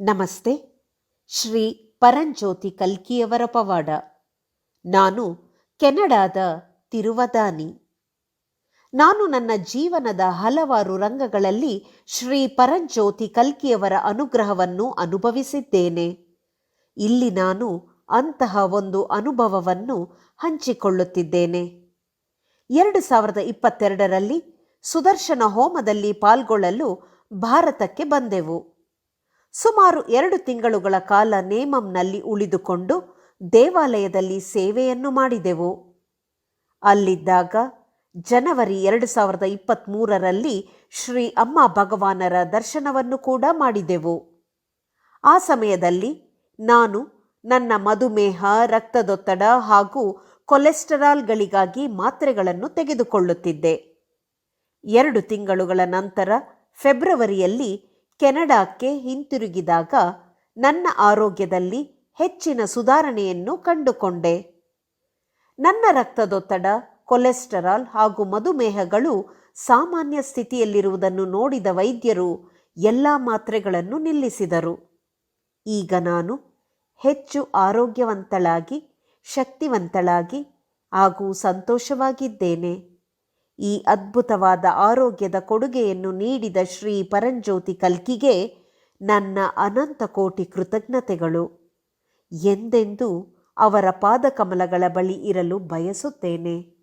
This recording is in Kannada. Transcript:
ನಮಸ್ತೆ, ಶ್ರೀ ಪರಂಜ್ಯೋತಿ ಕಲ್ಕಿಯವರ ಪವಾಡ. ನಾನು ಕೆನಡಾದ ತಿರುವದಾನಿ. ನಾನು ನನ್ನ ಜೀವನದ ಹಲವಾರು ರಂಗಗಳಲ್ಲಿ ಶ್ರೀ ಪರಂಜ್ಯೋತಿ ಕಲ್ಕಿಯವರ ಅನುಗ್ರಹವನ್ನು ಅನುಭವಿಸಿದ್ದೇನೆ. ಇಲ್ಲಿ ನಾನು ಅಂತಹ ಒಂದು ಅನುಭವವನ್ನು ಹಂಚಿಕೊಳ್ಳುತ್ತಿದ್ದೇನೆ. ಎರಡು ಸಾವಿರದ ಇಪ್ಪತ್ತೆರಡರಲ್ಲಿ ಸುದರ್ಶನ ಹೋಮದಲ್ಲಿ ಪಾಲ್ಗೊಳ್ಳಲು ಭಾರತಕ್ಕೆ ಬಂದೆವು. ಸುಮಾರು ಎರಡು ತಿಂಗಳುಗಳ ಕಾಲ ನೇಮಂನಲ್ಲಿ ಉಳಿದುಕೊಂಡು ದೇವಾಲಯದಲ್ಲಿ ಸೇವೆಯನ್ನು ಮಾಡಿದೆವು. ಅಲ್ಲಿದ್ದಾಗ ಜನವರಿ ಎರಡು ಸಾವಿರದ ಇಪ್ಪತ್ತ್ಮೂರರಲ್ಲಿ ಶ್ರೀ ಅಮ್ಮ ಭಗವಾನರ ದರ್ಶನವನ್ನು ಕೂಡ ಮಾಡಿದೆವು. ಆ ಸಮಯದಲ್ಲಿ ನಾನು ನನ್ನ ಮಧುಮೇಹ, ರಕ್ತದೊತ್ತಡ ಹಾಗೂ ಕೊಲೆಸ್ಟರಾಲ್ಗಳಿಗಾಗಿ ಮಾತ್ರೆಗಳನ್ನು ತೆಗೆದುಕೊಳ್ಳುತ್ತಿದ್ದೆ. ಎರಡು ತಿಂಗಳುಗಳ ನಂತರ ಫೆಬ್ರವರಿಯಲ್ಲಿ ಕೆನಡಾಕ್ಕೆ ಹಿಂತಿರುಗಿದಾಗ ನನ್ನ ಆರೋಗ್ಯದಲ್ಲಿ ಹೆಚ್ಚಿನ ಸುಧಾರಣೆಯನ್ನು ಕಂಡುಕೊಂಡೆ. ನನ್ನ ರಕ್ತದೊತ್ತಡ, ಕೊಲೆಸ್ಟರಾಲ್ ಹಾಗೂ ಮಧುಮೇಹಗಳು ಸಾಮಾನ್ಯ ಸ್ಥಿತಿಯಲ್ಲಿರುವುದನ್ನು ನೋಡಿದ ವೈದ್ಯರು ಎಲ್ಲ ಮಾತ್ರೆಗಳನ್ನು ನಿಲ್ಲಿಸಿದರು. ಈಗ ನಾನು ಹೆಚ್ಚು ಆರೋಗ್ಯವಂತಳಾಗಿ, ಶಕ್ತಿವಂತಳಾಗಿ ಹಾಗೂ ಸಂತೋಷವಾಗಿದ್ದೇನೆ. ಈ ಅದ್ಭುತವಾದ ಆರೋಗ್ಯದ ಕೊಡುಗೆಯನ್ನು ನೀಡಿದ ಶ್ರೀ ಪರಂಜ್ಯೋತಿ ಕಲ್ಕಿಗೆ ನನ್ನ ಅನಂತ ಕೋಟಿ ಕೃತಜ್ಞತೆಗಳು. ಎಂದೆಂದೂ ಅವರ ಪಾದಕಮಲಗಳ ಬಳಿ ಇರಲು ಬಯಸುತ್ತೇನೆ.